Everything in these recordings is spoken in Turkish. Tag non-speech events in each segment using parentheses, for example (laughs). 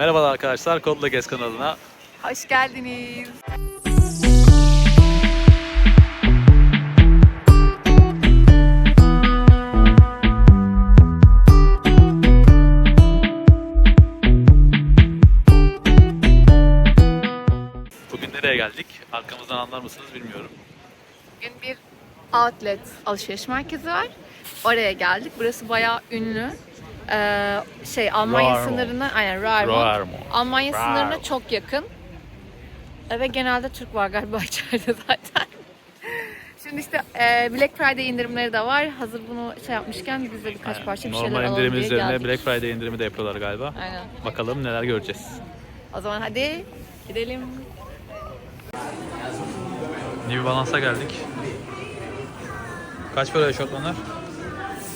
Merhabalar arkadaşlar, Kodla Gez kanalına. Hoş geldiniz. Bugün nereye geldik? Arkamızdan anlar mısınız bilmiyorum. Bugün bir outlet alışveriş merkezi var. Oraya geldik. Burası bayağı ünlü. Ee, şey Almanya Roermond. sınırına aynen Roermond. Roermond. Almanya Roermond. sınırına çok yakın. Ve genelde Türk var galiba (laughs) içeride zaten. Şimdi işte e, Black Friday indirimleri de var. Hazır bunu şey yapmışken biz de birkaç parça bir şeyler Normal alalım indirim diye üzerine geldik. Black Friday indirimi de yapıyorlar galiba. Aynen. Bakalım neler göreceğiz. O zaman hadi gidelim. New Balance'a geldik. Kaç para eşofmanlar?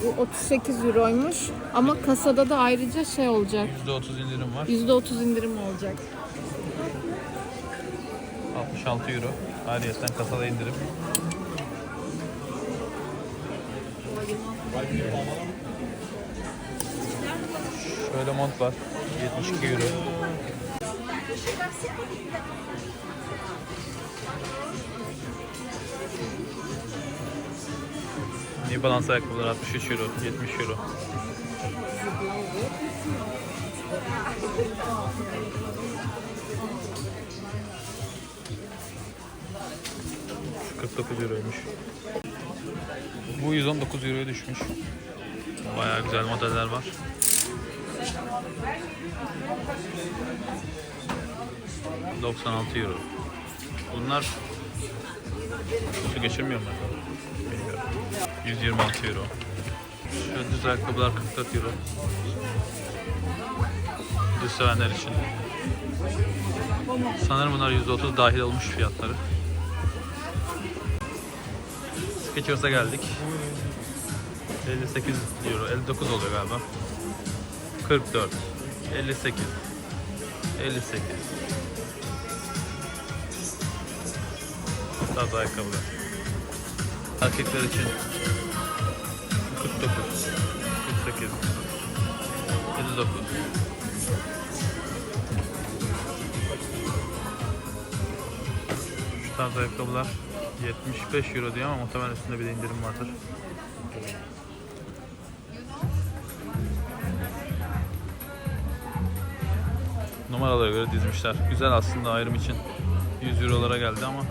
Bu 38 euroymuş ama kasada da ayrıca şey olacak. %30 indirim var. %30 indirim olacak. 66 euro. Ayrıyeten kasada indirim. Şöyle mont var. 72 euro. New Balance ayakkabılar 63 euro, 70 euro. Şu 49 euroymuş. Bu 119 euroya düşmüş. Bayağı güzel modeller var. ...96 euro. Bunlar... ...su geçirmiyor mu Bilmiyorum. 126 euro. Şöyle düz ayakkabılar 44 euro. Düz sevenler için. Sanırım bunlar %30 dahil olmuş fiyatları. Skechers'a geldik. 58 euro, 59 oluyor galiba. 44, 58, 58. Daha ayakkabılar. Erkekler için 49, 48, 59. Şu tarz ayakkabılar 75 euro diyor ama muhtemelen üstünde bir indirim vardır. Numaralara göre dizmişler. Güzel aslında ayrım için. 100 eurolara geldi ama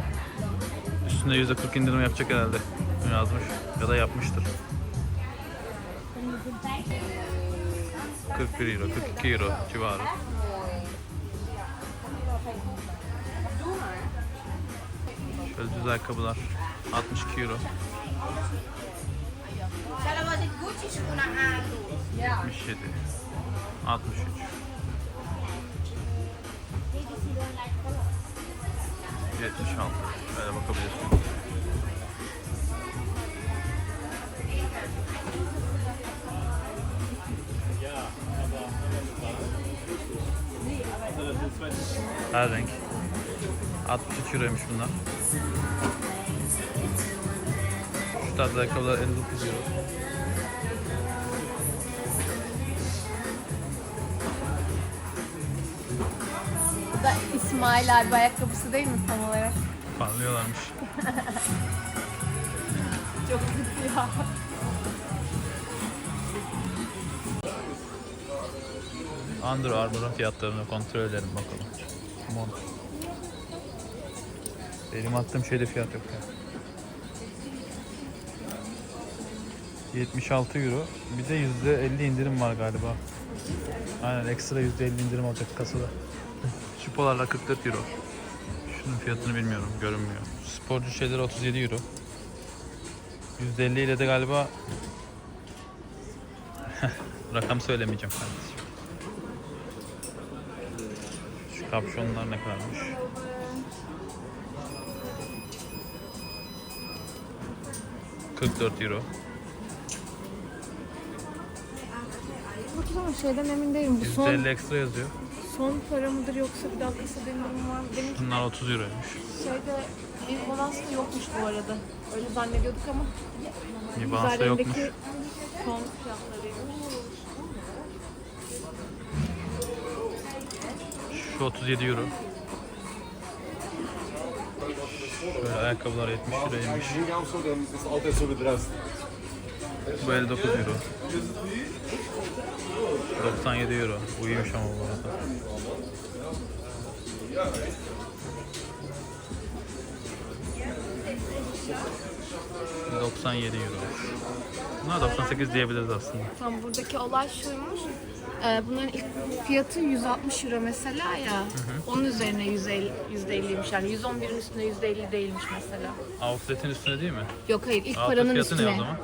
üstünde %40 indirim yapacak herhalde. Yazmış ya da yapmıştır. 41 euro, 42 euro civarı. Şöyle düz ayakkabılar 62 euro. Kalau ada Gucci suka nak tu. 77 63 76 Böyle bakabilirsin. Her renk 63 euroymuş bunlar. Şu tarz ayakkabılar 59 euro. Bu da İsmail abi ayakkabısı değil mi tam olarak? Parlıyorlarmış. (laughs) Çok kötü ya. Under Armour'un fiyatlarını kontrol edelim bakalım. Mont. Benim attığım şeyde fiyat yok ya. 76 euro. Bir de %50 indirim var galiba. Aynen ekstra %50 indirim olacak kasada. (laughs) Şu polarlar 44 euro. Şunun fiyatını bilmiyorum, görünmüyor. Sporcu şeyler 37 euro. %50 ile de galiba (laughs) rakam söylemeyeceğim kardeşim. Şu kapşonlar ne kadarmış? ...44 euro. Bakın ama şeyden emin değilim. Bu son, %50 ekstra yazıyor. son para mıdır yoksa bir kasada indirim var? Benim Bunlar 30 euroymuş. şeyde bir balansta yokmuş bu arada. Öyle zannediyorduk ama Bir balansta yokmuş. üzerindeki son fiyatlarıymış. Şu 37 euro. Şöyle ayakkabılar 70 liraymış. Bu 59 euro. 97 euro. Bu iyiymiş ama bu arada. ...97 euro. Buna 98 diyebiliriz aslında. Tam buradaki olay şuymuş. Ee, bunların ilk fiyatı 160 euro mesela ya. Onun üzerine 150 %50'ymiş yani 111'in üstüne %50 değilmiş mesela. Outlet'in üstünde değil mi? Yok hayır ilk Outlet paranın fiyatı üstüne. ne o zaman?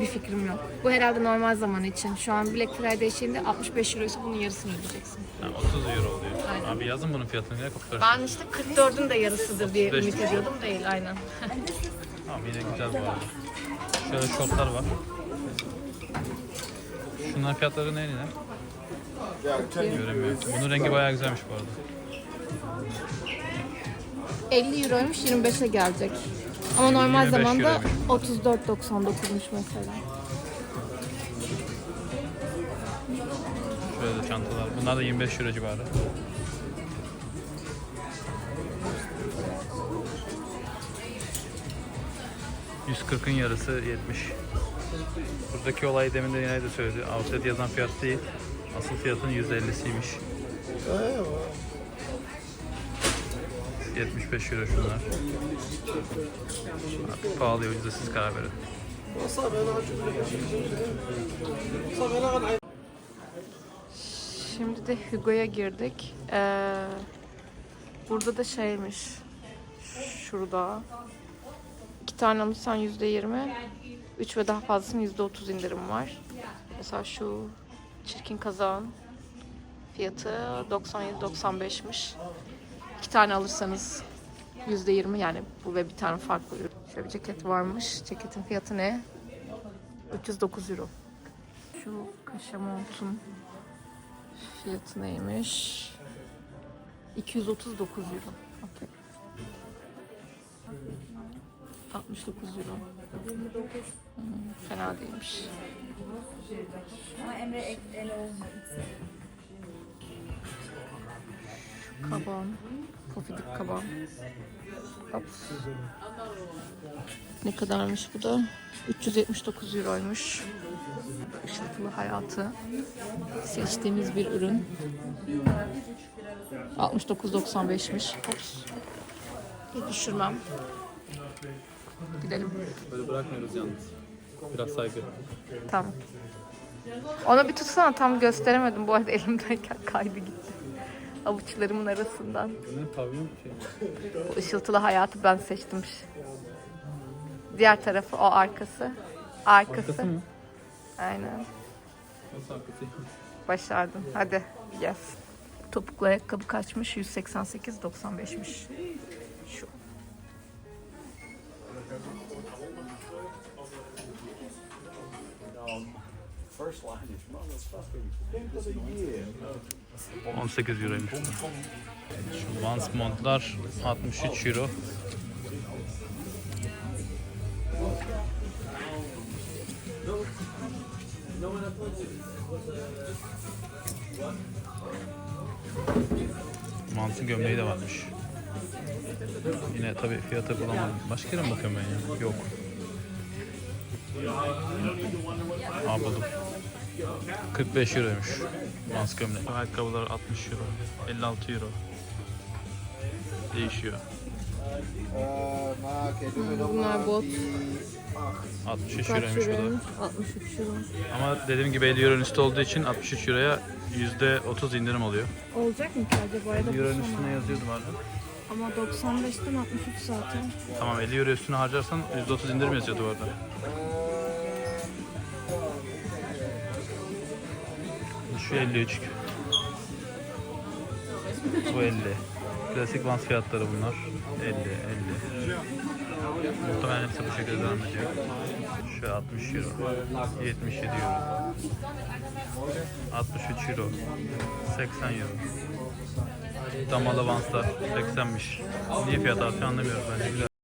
Bir fikrim yok. Bu herhalde normal zaman için. Şu an Black Friday şeyinde 65 euroysa bunun yarısını ödeyeceksin. Ha, 30 euro oluyor. Aynen. Abi yazın bunun fiyatını ne kapatır? Ben işte 44'ün de yarısıdır diye 35 ümit ediyordum. Değil aynen. (laughs) Tamam yine güzel bu arada. Şöyle şortlar var. Şunların fiyatları ne yine? Göremiyorum. Bunun rengi bayağı güzelmiş bu arada. 50 euroymuş 25'e gelecek. Ama normal 25 zamanda euroymuş. 34.99'muş mesela. Şöyle de çantalar. Bunlar da 25 euro civarı. ...140'ın yarısı 70. Buradaki olay demin de yine de söyledi. Outlet yazan fiyat değil. Asıl fiyatın %50'siymiş. 75 euro şunlar. Artık pahalı ya, ucuza siz karar verin. Şimdi de Hugo'ya girdik. Ee, burada da şeymiş. Şurada. İki tane alırsan yüzde yirmi. Üç ve daha fazlasının yüzde otuz indirim var. Mesela şu çirkin kazağın fiyatı 97-95'miş. İki tane alırsanız yüzde yirmi yani bu ve bir tane farklı ürün. Şöyle bir ceket varmış. Ceketin fiyatı ne? 309 euro. Şu kaşe montun Fiyatı neymiş? 239 euro. Okey. 69 euro. Hmm, fena değilmiş. Şu Kaban. Pofidik kaban. Ops. Ne kadarmış bu da? 379 euroymuş. Işıltılı hayatı seçtiğimiz bir ürün. 69.95'miş. Ops. Hiç düşürmem. Gidelim. Böyle bırakmıyoruz yalnız. Biraz saygı. Tamam. Ona bir tutsana tam gösteremedim bu arada elimdeyken kaydı gitti. Avuçlarımın arasından. Ne pavyon şey. Bu ışıltılı hayatı ben seçtim. Diğer tarafı o arkası. Arkası. Arkası mı? Aynen. Nasıl arkası? (laughs) Başardın. Hadi yes. Topuklu ayakkabı kaçmış? 188.95'miş. Şu. First line is motherfucking pimp of the year. 18 euroymuş. Şu Vans montlar 63 euro. Vans'ın gömleği de varmış. Yine tabii fiyatı bulamadım. Başka yere mi bakıyorum ben ya? Yok. Aa buldum. 45 euroymuş. Vans gömlek. Ayakkabılar 60 euro. 56 euro. Değişiyor. Bunlar bot. 63 Kaç euroymuş bu da. euroymuş? 63 euro. Ama dediğim gibi 50 euronun üstü olduğu için 63 euroya %30 indirim oluyor. Olacak mı ki acaba? Ya da 50 euronun üstüne sona? yazıyordu vardı. Ama 95'ten 63 zaten. Tamam 50 euro üstüne harcarsan %30 indirim yazıyordu orada. Şu 53. Bu 50. Klasik Vans fiyatları bunlar. 50, 50. Muhtemelen hepsi bu şekilde devam ediyor. Şu 60 euro. 77 euro. 63 euro. 80 euro. Damalı Vanslar 80'miş. Niye fiyat artıyor anlamıyorum bence güzel.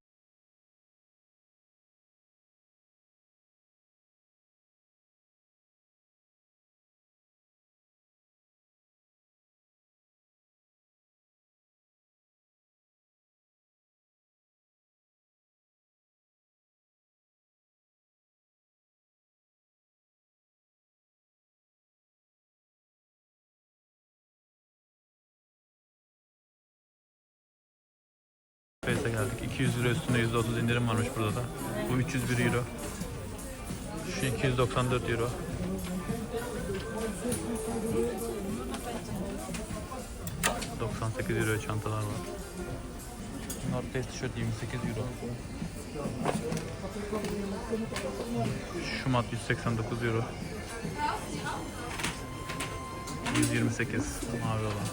Face'e geldik. 200 euro üstünde %30 indirim varmış burada da. Bu 301 euro. Şu 294 euro. ...98 euro çantalar var. North tişört 28 euro. Şu mat 189 euro. 128 mavi olan.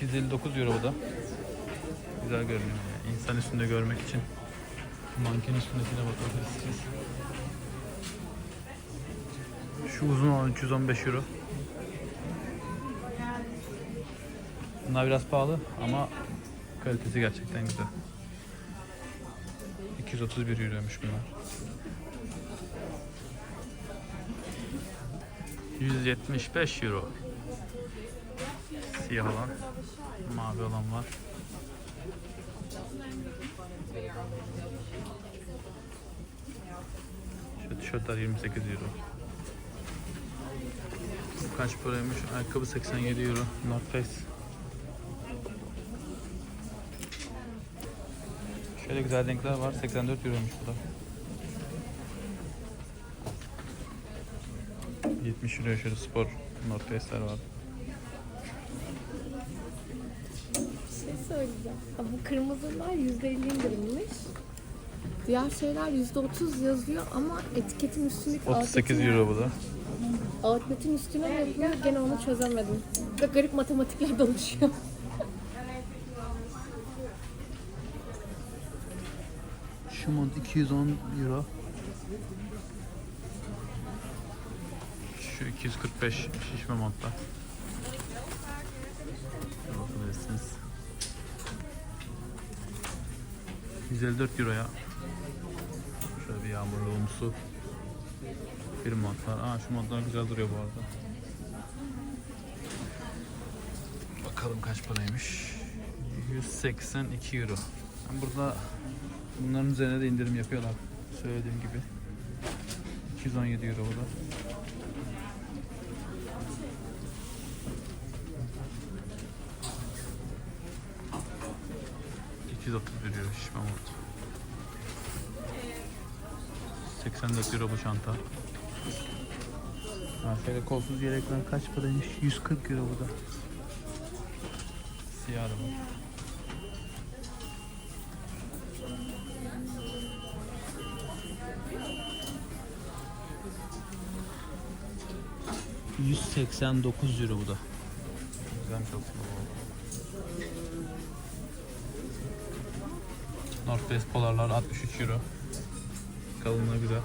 259 euro bu da. Güzel görünüyor. Yani. İnsan üstünde görmek için manken üstündekine bakabilirsiniz. Şu uzun olan 315 euro. Bunlar biraz pahalı ama kalitesi gerçekten güzel. 231 euroymuş bunlar. 175 euro. Siyah olan, mavi olan var. Şu tişörtler 28 euro. Bu kaç paraymış? Ayakkabı 87 euro. North Face. Şöyle güzel renkler var. 84 euroymuş bu da. 70 euro şöyle spor North Face'ler var. Bir şey söyleyeceğim. Bu kırmızılar %50 indirimmiş. Diğer şeyler %30 yazıyor ama etiketin üstündeki 38 outlet'in- euro bu da. Outlet'in üstüne mi yapılıyor gene onu çözemedim. Ve garip matematikler (laughs) doluşuyor. Şu mont 210 euro. Şu 245 şişme montlar. 154 euro. Şöyle bir yağmurlu umsu bir mont var. Aa şu montlar güzel duruyor bu arada. Bakalım kaç paraymış. 182 euro. Ben burada Bunların üzerine de indirim yapıyorlar. Söylediğim gibi. 217 euro bu da. ...231 euro şişme mont. 84 euro bu çanta. Ha, şöyle kolsuz yelekler kaç paraymış? 140 euro bu da. Siyah var. ...189 euro bu da. Güzelmiş aslında bu. North Face polarlar 63 euro. Kalınlığı güzel.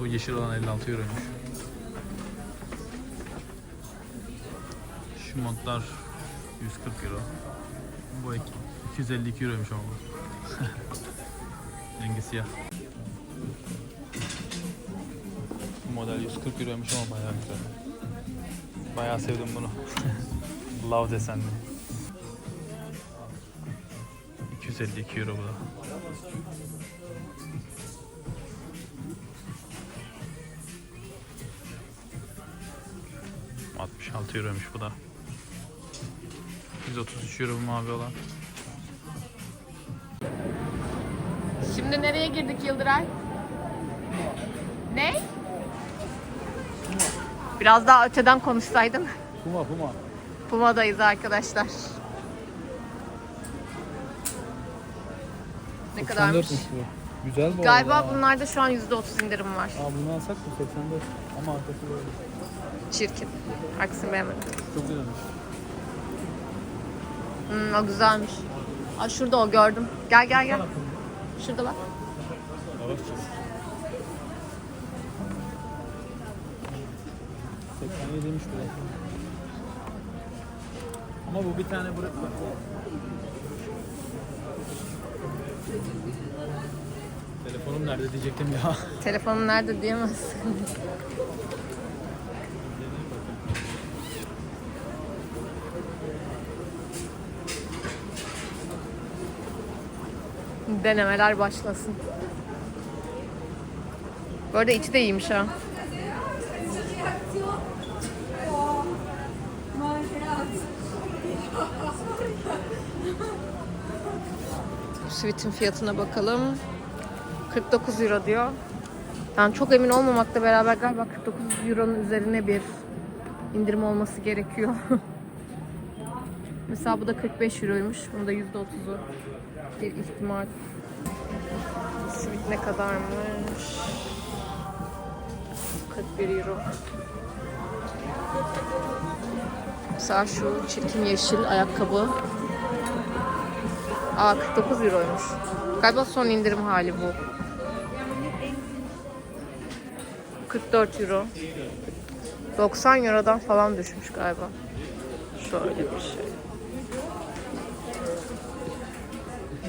Bu yeşil olan 56 euroymuş. Şu montlar 140 euro. Bu iki- 252 euroymuş ama bu. (laughs) Rengi siyah. Bu model 140 euroymuş ama bayağı güzel. Bayağı sevdim bunu. (laughs) Love desenli. 252 euro bu da. ...66 euroymuş bu da. 133 euro bu mavi olan. Şimdi nereye girdik Yıldıray? Ne? Biraz daha öteden konuşsaydın. Puma Puma. Puma'dayız arkadaşlar. Kadarmış? Güzel bu Galiba arada. bunlarda şu an %30 indirim var. Aa bunu alsak mı 84 ama arkası böyle. Çirkin. Aksini beğenmedim. Çok güzelmiş. Hmm, o güzelmiş. Aa, şurada o gördüm. Gel gel gel. Şurada bak. Yavaş çek. 87'ymiş bu. Ama bu bir tane bırak. Telefonum nerede diyecektim ya. (laughs) Telefonun nerede diyemezsin. Denemeler başlasın. Bu arada içi de iyiymiş ha. Sweet'in fiyatına bakalım. 49 euro diyor. Yani çok emin olmamakla beraber galiba 49 euronun üzerine bir indirim olması gerekiyor. (laughs) Mesela bu da 45 euroymuş. Bunun da %30'u bir ihtimal. Sweet ne kadarmış? 41 euro. Mesela şu çirkin yeşil ayakkabı. Aa 49 euroymuş. Galiba son indirim hali bu. 44 euro. 90 eurodan falan düşmüş galiba. Şöyle bir şey.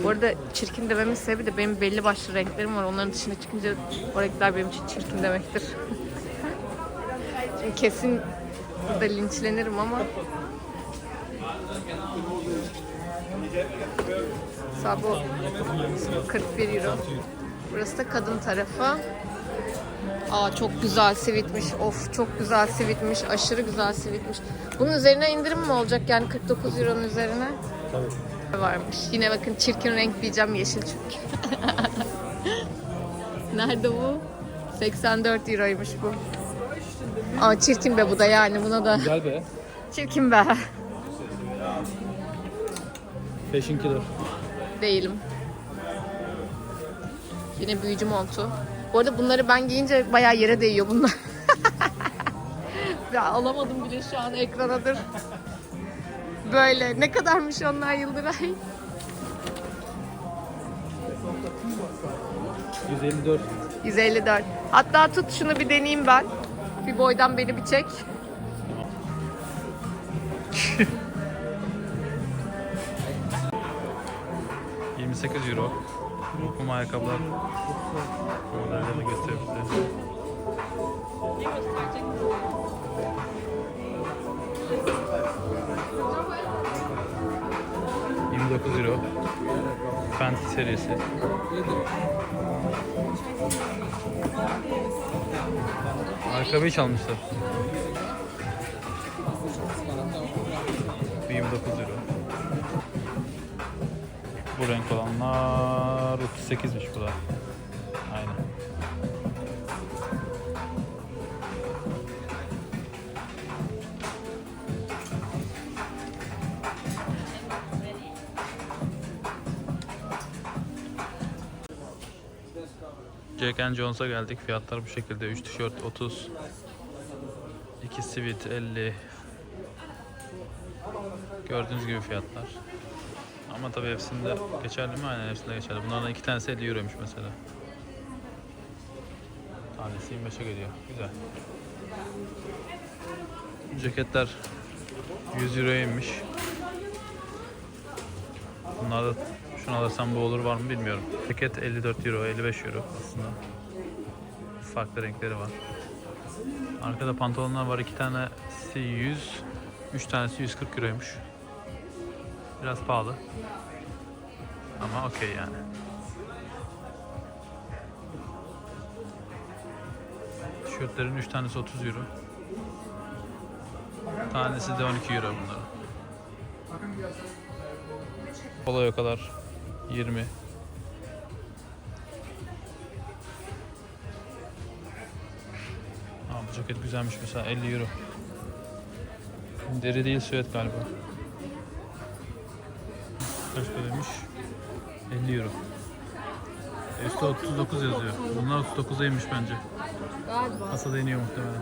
Bu arada çirkin dememin sebebi de benim belli başlı renklerim var. Onların dışına çıkınca o renkler benim için çirkin demektir. Şimdi kesin burada linçlenirim ama Bu 41 euro. Burası da kadın tarafı. Aa çok güzel sivitmiş. Of çok güzel sivitmiş. Aşırı güzel sivitmiş. Bunun üzerine indirim mi olacak yani 49 euronun üzerine? Tabii. Varmış. Yine bakın çirkin renk diyeceğim yeşil çünkü. (laughs) Nerede bu? 84 euroymuş bu. Aa çirkin be bu da yani buna da. Güzel be. Çirkin be. Fashion killer. Değilim. Yine büyücü montu. Bu arada bunları ben giyince bayağı yere değiyor bunlar. (laughs) ya alamadım bile şu an ekranadır. Böyle. Ne kadarmış onlar Yıldıray? 154. 154. Hatta tut şunu bir deneyeyim ben. Bir boydan beni bir çek. (laughs) 28 euro. Kum ayakkabılar. Modellerini göstereyim size. ...29 euro. Fenty serisi. Ayakkabıyı çalmışlar. 29 euro. Bu renk olanlar 38'miş bu da. Aynen. Jack and Jones'a geldik. Fiyatlar bu şekilde. 3 tişört 30. 2 sivit 50. Gördüğünüz gibi fiyatlar. Ama tabii hepsinde geçerli mi? Aynen hepsinde geçerli. Bunlardan iki tanesi 50 euroymuş mesela. Tanesi 25'e geliyor. Güzel. Ceketler 100 euroymuş. Bunlar da şunu alırsam bu olur var mı bilmiyorum. Ceket 54 euro, 55 euro aslında. Farklı renkleri var. Arkada pantolonlar var. iki tanesi 100, üç tanesi 140 euroymuş. Biraz pahalı. Ama okey yani. Tişörtlerin 3 tanesi 30 euro. Tanesi de 12 euro bunların. Kolay o kadar 20. Aa, bu ceket güzelmiş mesela 50 euro. Deri değil süet galiba. Kaç paraymış? 50 euro. Üstte 39 yazıyor. Bunlar 39'a inmiş bence. Galiba. Kasada iniyor muhtemelen.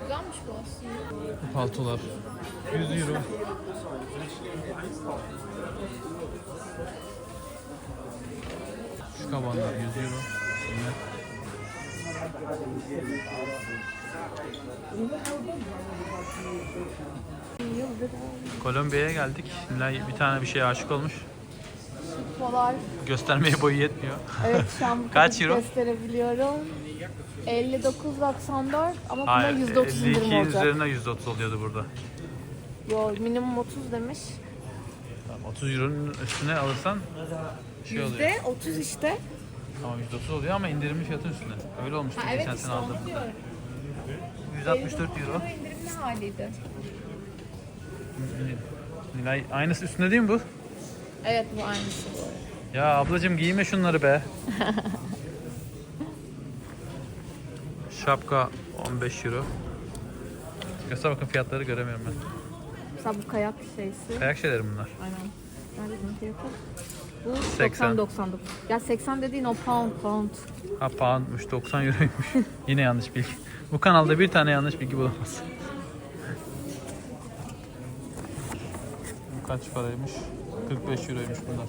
Güzelmiş bu aslında. Bu paltolar 100 euro. Şu kabanlar 100 euro. Yine. Kolombiya'ya geldik. Nilay bir tane bir şeye aşık olmuş. Polar. Göstermeye boyu yetmiyor. Evet şu an (laughs) bu Kaç euro? gösterebiliyorum. 59.94 ama buna Hayır, %30 indirim 52 olacak. üzerine %30 oluyordu burada. Yo minimum 30 demiş. Tamam, 30 euronun üstüne alırsan şey oluyor. Yüzde 30 işte. Tamam %30 oluyor ama indirimli fiyatın üstüne. Öyle olmuştu Ha, evet geçen işte sene onu aldığımda. diyorum. 164 euro. Bu indirimli haliydi. Nilay aynısı üstünde değil mi bu? Evet bu aynısı bu arada. Ya ablacığım giyme şunları be. (laughs) Şapka 15 euro. Göster bakın fiyatları göremiyorum ben. Mesela bu kayak şeysi. Kayak şeyleri bunlar. Aynen. Nerede bunun fiyatı? Bu 80. 80-99. Ya 80 dediğin o pound pound. Ha poundmuş 90 euroymuş. Yine yanlış bilgi. Bu kanalda bir tane yanlış bilgi bulamazsın. Bu kaç paraymış? 45 euroymuş bunlar.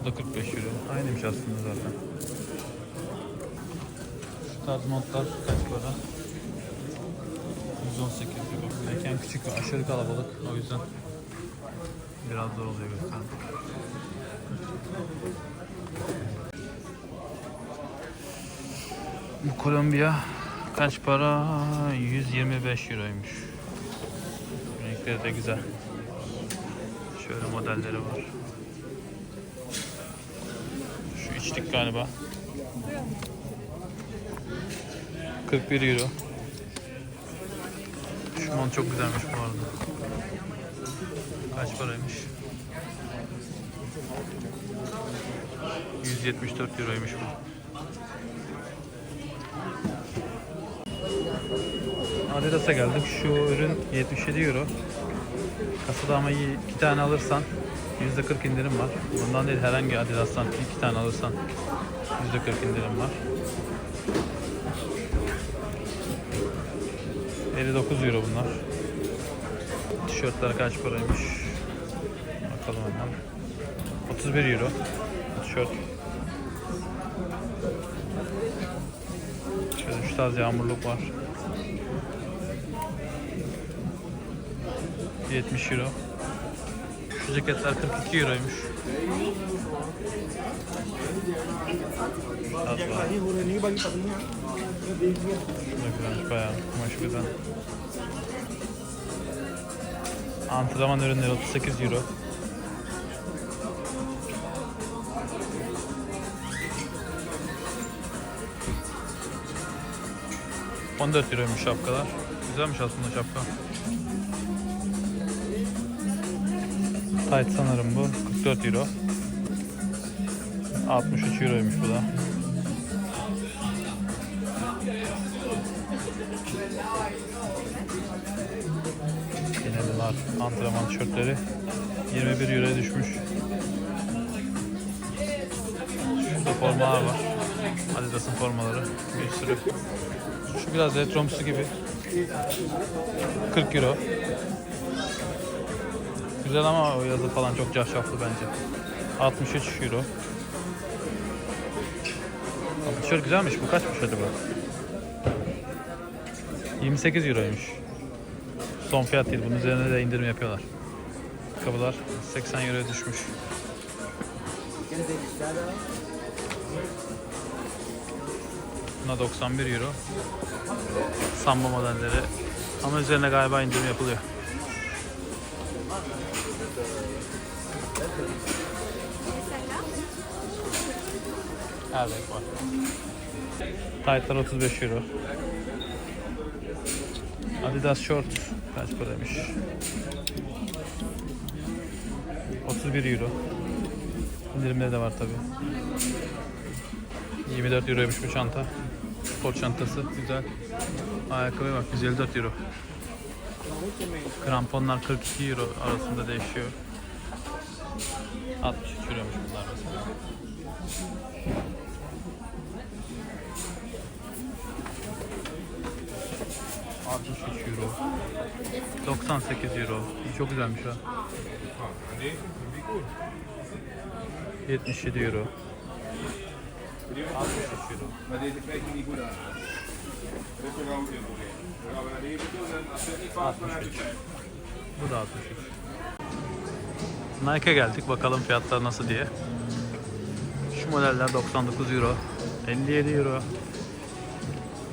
Bu da 45 euro. Aynıymış aslında zaten. Şu tarz montlar kaç para? 118 euro. Mekan küçük ve aşırı kalabalık. O yüzden biraz zor oluyor göstermek. Bu Kolombiya kaç para? 125 euroymuş. Renkleri de güzel. Şöyle modelleri var. Şu içlik galiba. 41 euro. Şu mont çok güzelmiş bu arada. Kaç paraymış? 174 euroymuş bu. Adidas'a geldik. Şu ürün 77 euro. Kasada ama iki tane alırsan %40 indirim var. Bundan değil herhangi Adidas'tan iki tane alırsan %40 indirim var. 59 euro bunlar. Tişörtler kaç paraymış? Bakalım hemen. 31 euro. Tişört. Şu tarz yağmurluk var. 70 euro. Şu ceketler 42 euroymuş. Az. Şurada güzelmiş bayağı. Kumaş güzel. Antrenman ürünleri 38 euro. ...14 euroymuş şapkalar. Güzelmiş aslında şapka. Tight sanırım bu. 44 euro. 63 euroymuş bu da. Bunlar antrenman tişörtleri 21 euroya düşmüş. Şurada formalar var. Adidas'ın formaları bir sürü. Biraz retromsu gibi. 40 euro. Güzel ama o yazı falan çok cafcaflı bence. 63 euro. Abi Tişört güzelmiş. Bu kaçmış acaba? 28 euroymuş. Son fiyat değil. Bunun üzerine de indirim yapıyorlar. Kapılar 80 euroya düşmüş. Buna 91 euro. Samba modelleri. Ama üzerine galiba indirim yapılıyor. Evet var. Taytlar 35 euro. Adidas short kaç paraymış? 31 euro. İndirimde de var tabi. 24 euroymuş bu çanta. Spor çantası güzel. Ayakkabıya bak 154 euro. Kramponlar 42 euro arasında değişiyor. 63 euroymuş bunlar mesela. ...63 euro. 98 euro. Çok güzelmiş ha. 77 euro. 63 euro. Maar deze krijg je niet goed aan. Dit is wel goed in. Dan gaan we naar de even doen en als het niet vast, dan naar de 63. Bu da 63. Nike'a geldik. Bakalım fiyatlar nasıl diye. Şu modeller 99 euro. 57 euro.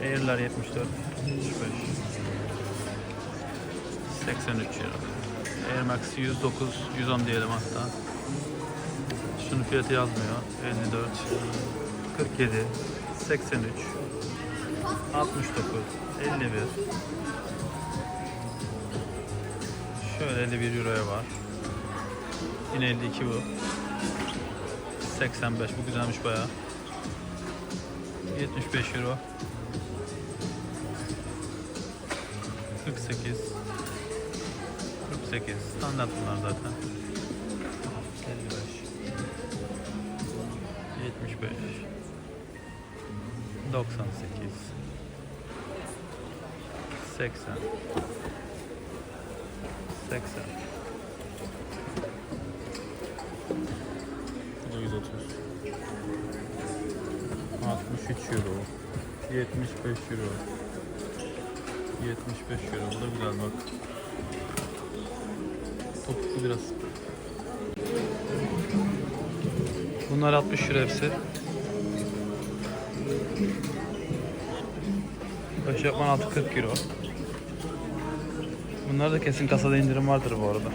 Air'ler 74. 75. 83 euro. Air Max 109, 110 diyelim hatta. Şunun fiyatı yazmıyor. 54, 47, 83, 69, 51. Şöyle 51 euroya var. Yine 52 bu. 85 bu güzelmiş bayağı. 75 euro. 48 48 standart bunlar zaten. 98 80 80 Bu da 130 63 euro. 75 euro. 75 euro. Bu da güzel bak. Topuklu biraz. Bunlar 60 euro hepsi Baş yapman altı 40 euro Bunlar da kesin kasada indirim vardır bu arada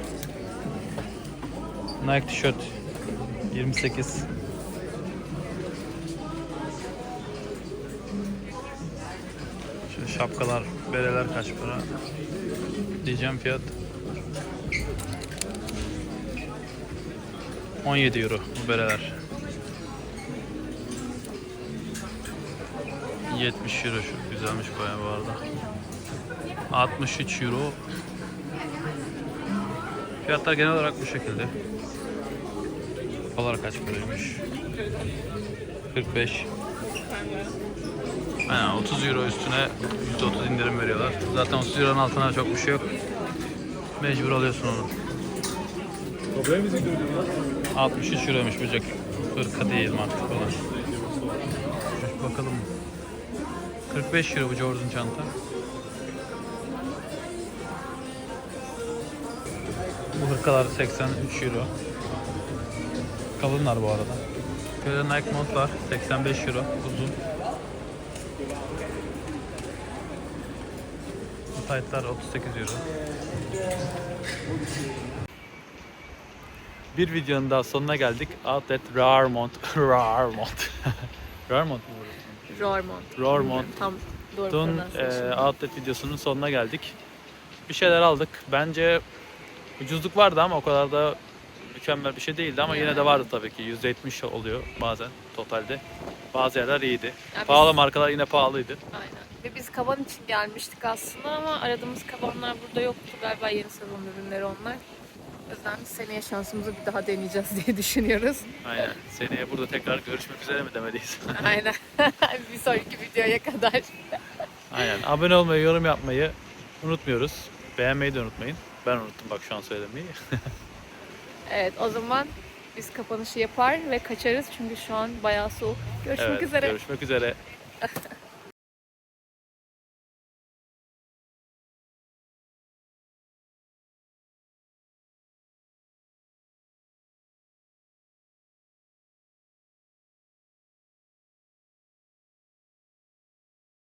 Nike tişört 28 Şöyle şapkalar, bereler kaç para? Diyeceğim fiyat 17 euro bu bereler. 70 euro şu güzelmiş bayağı bu arada. 63 euro. Fiyatlar genel olarak bu şekilde. Dolar kaç paraymış? 45. Aynen 30 euro üstüne %30 indirim veriyorlar. Zaten 30 euronun altına çok bir şey yok. Mecbur alıyorsun onu. Problem is in the 63 euroymuş böcek. Hırka değil mantık olan. Bakalım. 45 euro bu Jordan çanta. Bu hırkalar 83 euro. Kalınlar bu arada. Böyle Nike mont var 85 euro uzun. Bu taytlar 38 euro. Bir videonun daha sonuna geldik. Outlet Rarmont. (laughs) Rarmont. (laughs) Rarmont mu burası? Rormont. Rarmont. Tam doğru Dün e, outlet videosunun sonuna geldik. Bir şeyler aldık. Bence ucuzluk vardı ama o kadar da mükemmel bir şey değildi ama yine de vardı tabii ki. %70 oluyor bazen totalde. Bazı yerler iyiydi. Ya biz- Pahalı markalar yine pahalıydı. Aynen. Ve biz kaban için gelmiştik aslında ama aradığımız kabanlar burada yoktu. Galiba yeni sezon ürünleri onlar. O yüzden seneye şansımızı bir daha deneyeceğiz diye düşünüyoruz. Aynen. Seneye burada tekrar görüşmek üzere mi demeliyiz? (laughs) Aynen. (laughs) bir sonraki videoya kadar. Aynen. Abone olmayı, yorum yapmayı unutmuyoruz. Beğenmeyi de unutmayın. Ben unuttum bak şu an söylemeyi. (laughs) Evet o zaman biz kapanışı yapar ve kaçarız çünkü şu an bayağı soğuk. Görüşmek Evet, üzere. Görüşmek üzere.